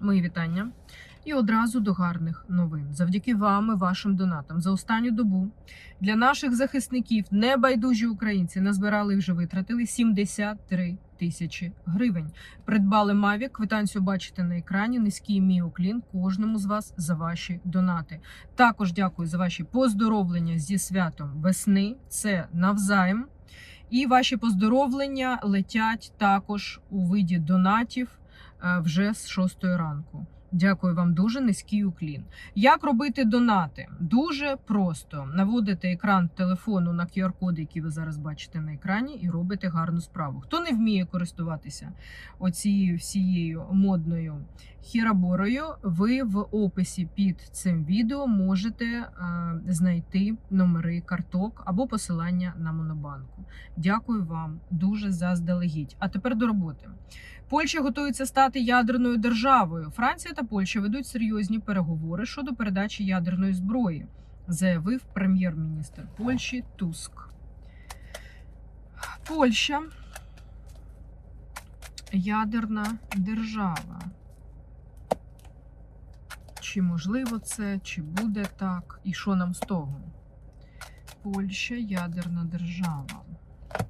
Мої вітання. І одразу до гарних новин. Завдяки вам і вашим донатам за останню добу для наших захисників небайдужі українці назбирали і вже витратили 73 тисячі гривень. Придбали Mavic, квитанцію бачите на екрані. Низький мій уклін кожному з вас за ваші донати. Також дякую за ваші поздоровлення зі святом весни. Це навзаєм. І ваші поздоровлення летять також у виді донатів вже з 6 ранку. Дякую вам дуже низький уклін. Як робити донати? Дуже просто наводите екран телефону на QR-код, який ви зараз бачите на екрані, і робите гарну справу. Хто не вміє користуватися оцією всією модною хіраборою, ви в описі під цим відео можете е, знайти номери карток або посилання на монобанку. Дякую вам дуже заздалегідь. А тепер до роботи. Польща готується стати ядерною державою. Франція та Польща ведуть серйозні переговори щодо передачі ядерної зброї, заявив прем'єр-міністр Польщі Туск. Польща ядерна держава. Чи можливо це, чи буде так, і що нам з того? Польща ядерна держава. Е,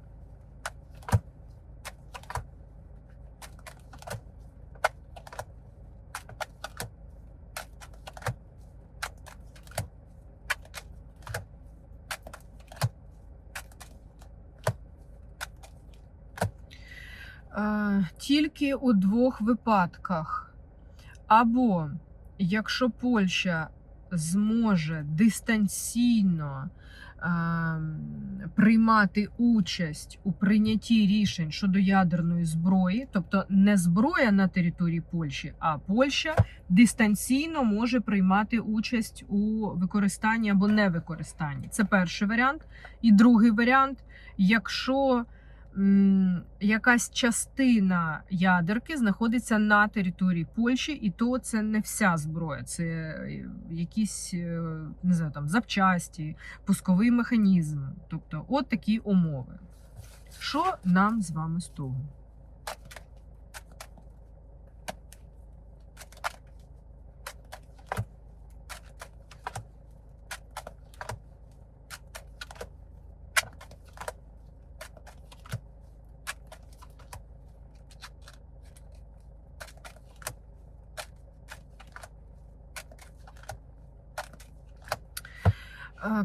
тільки у двох випадках. Або якщо Польща зможе дистанційно приймати участь у прийнятті рішень щодо ядерної зброї, тобто не зброя на території Польщі, а Польща дистанційно може приймати участь у використанні або невикористанні. Це перший варіант. І другий варіант, якщо якась частина ядерки знаходиться на території Польщі, і то це не вся зброя, це е, якісь е, не знаю, там запчасті, пусковий механізм. Тобто, от такі умови. Що нам з вами з того?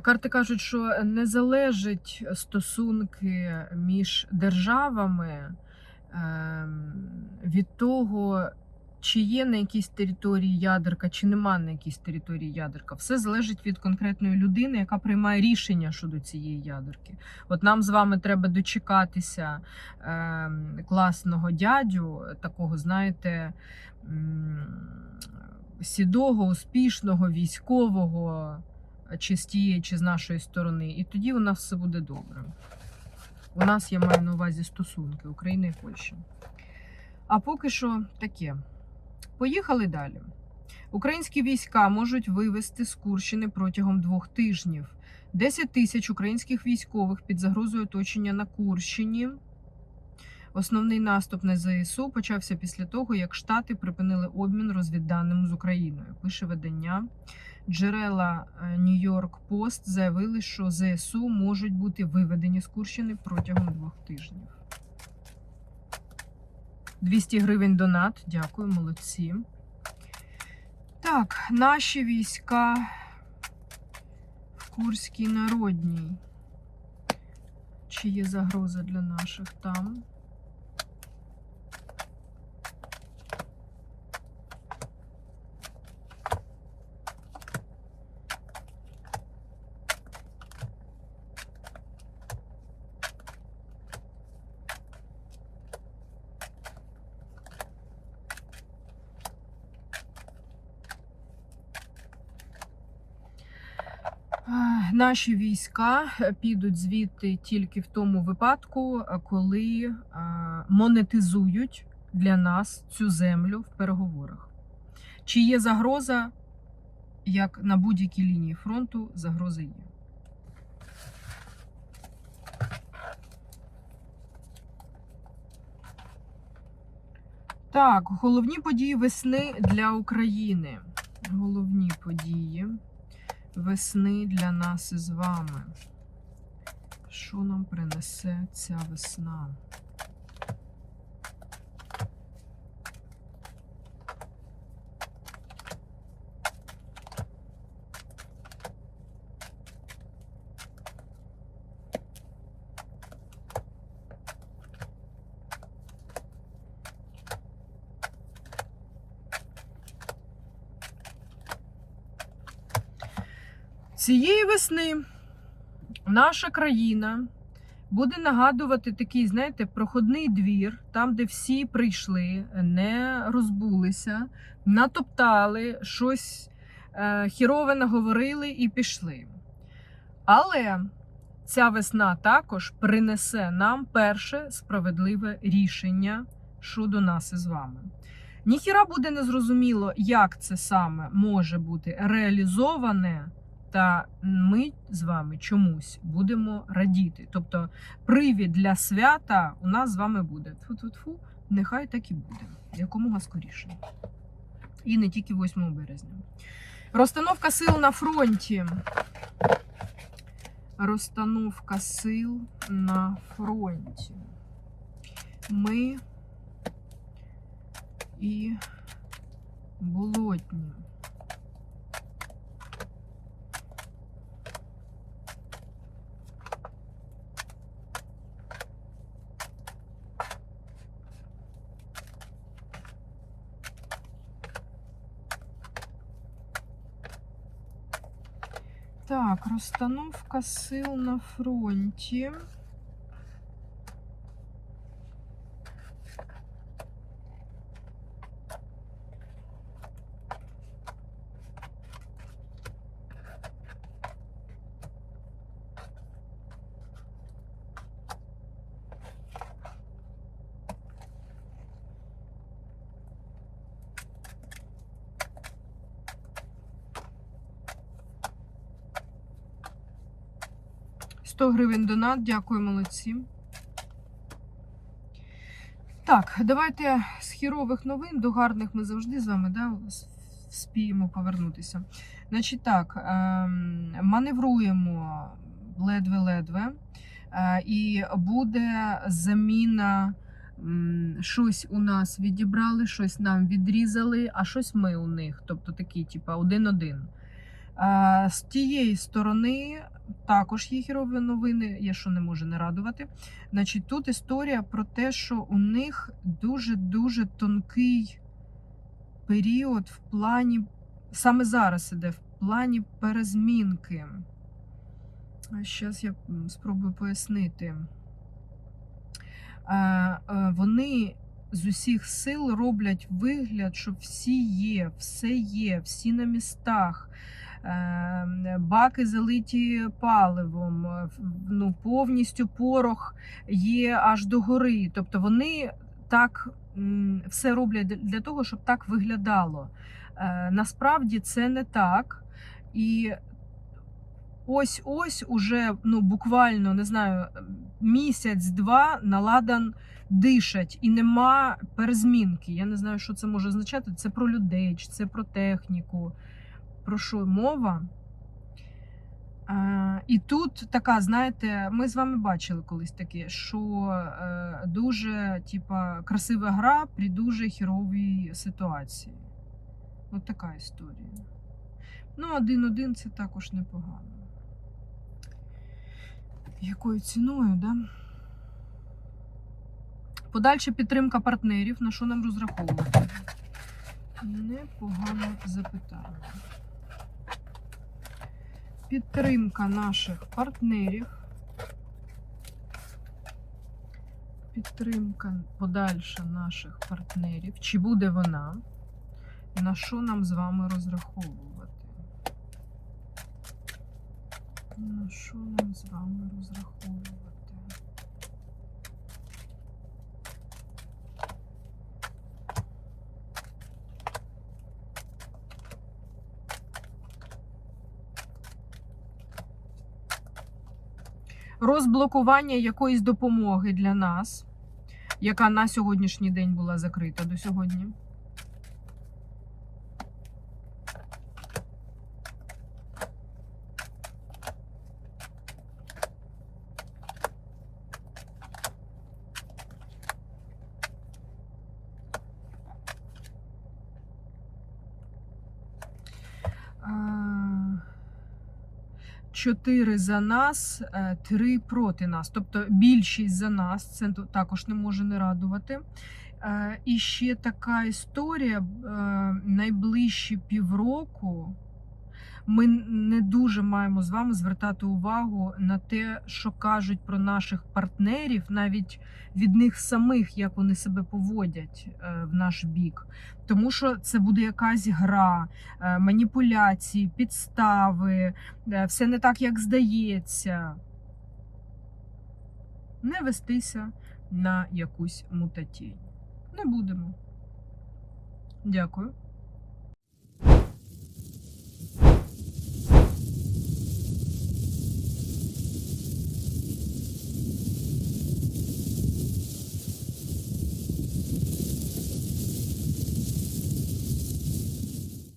Карти кажуть, що не залежить стосунки між державами ем, від того, чи є на якійсь території ядерка, чи нема на якійсь території ядерка. Все залежить від конкретної людини, яка приймає рішення щодо цієї ядерки. От нам з вами треба дочекатися ем, класного дядю, такого, знаєте. Сідого, успішного, військового, чи з тієї, чи з нашої сторони, і тоді у нас все буде добре. У нас я маю на увазі стосунки України і Польщі. А поки що таке. Поїхали далі. Українські війська можуть вивести з Курщини протягом двох тижнів. 10 тисяч українських військових під загрозою оточення на Курщині. Основний наступ на ЗСУ почався після того, як Штати припинили обмін розвідданим з Україною. Пише видання. Джерела Нью-Йорк Пост заявили, що ЗСУ можуть бути виведені з Курщини протягом двох тижнів. 200 гривень донат. Дякую, молодці. Так, наші війська в Курській народній. Чи є загроза для наших там? Е, Наші війська е, підуть звідти тільки в тому випадку, е, коли е, монетизують для нас цю землю в переговорах. Чи є загроза, як на будь-якій лінії фронту, загроза є. Так, головні події весни для України. Головні події весни для нас із вами. Що нам принесе ця весна? Цієї весни наша країна буде нагадувати такий, знаєте, проходний двір, там, де всі прийшли, не розбулися, натоптали, щось е, хірове наговорили і пішли. Але ця весна також принесе нам перше справедливе рішення щодо нас із вами. Ніхіра буде незрозуміло, як це саме може бути реалізоване. Та ми з вами чомусь будемо радіти. Тобто привід для свята у нас з вами буде. Тфу-тфу-тфу, нехай так і буде, якомога скоріше. І не тільки 8 березня. Розстановка сил на фронті. Розстановка сил на фронті. Ми і болотні. Так, розстановка сил на фронті. Сто гривень донат, дякую, молодці. Так, давайте з хірових новин до гарних ми завжди з вами да, спіємо повернутися. Значить так, ем, маневруємо ледве-ледве, е, і буде заміна. Щось у нас відібрали, щось нам відрізали, а щось ми у них. Тобто такі, типа, один-один. Е, З тієї сторони також є хірові новини, є що не може не радувати. Значить, тут історія про те, що у них дуже-дуже тонкий період в плані, саме зараз іде, в плані перезмінки. Зараз я спробую пояснити. Е, Вони з усіх сил роблять вигляд, що всі є, все є, всі на містах. Е, Баки залиті паливом, е, ну, повністю порох є аж до гори. Тобто вони так все роблять для того, щоб так виглядало. Е, Насправді це не так. І ось-ось уже ну, буквально не знаю, місяць-два наладан дишать і нема перезмінки. Я не знаю, що це може означати. Це про людей, чи це про техніку. Про що мова? І тут така, знаєте, ми з вами бачили колись таке, що е, дуже типа, красива гра при дуже хіровій ситуації. От така історія. Ну, один-один це також непогано. Якою ціною, да? Подальша підтримка партнерів, на що нам розраховувати? Непогане запитання. Підтримка наших партнерів. Підтримка подальша наших партнерів. Чи буде вона? На що нам з вами розраховувати? На що нам з вами розраховувати? Розблокування якоїсь допомоги для нас. яка на сьогоднішній день була закрита до сьогодні. Чотири за нас, е, три проти нас. Тобто більшість за нас, це також не може не радувати. Е, і ще така історія: е, найближчі півроку ми не дуже маємо з вами звертати увагу на те, що кажуть про наших партнерів, навіть від них самих, як вони себе поводять е, в наш бік. Тому що це буде якась гра, е, маніпуляції, підстави, е, все не так, як здається. Не вестися на якусь мутатінь. Не будемо. Дякую.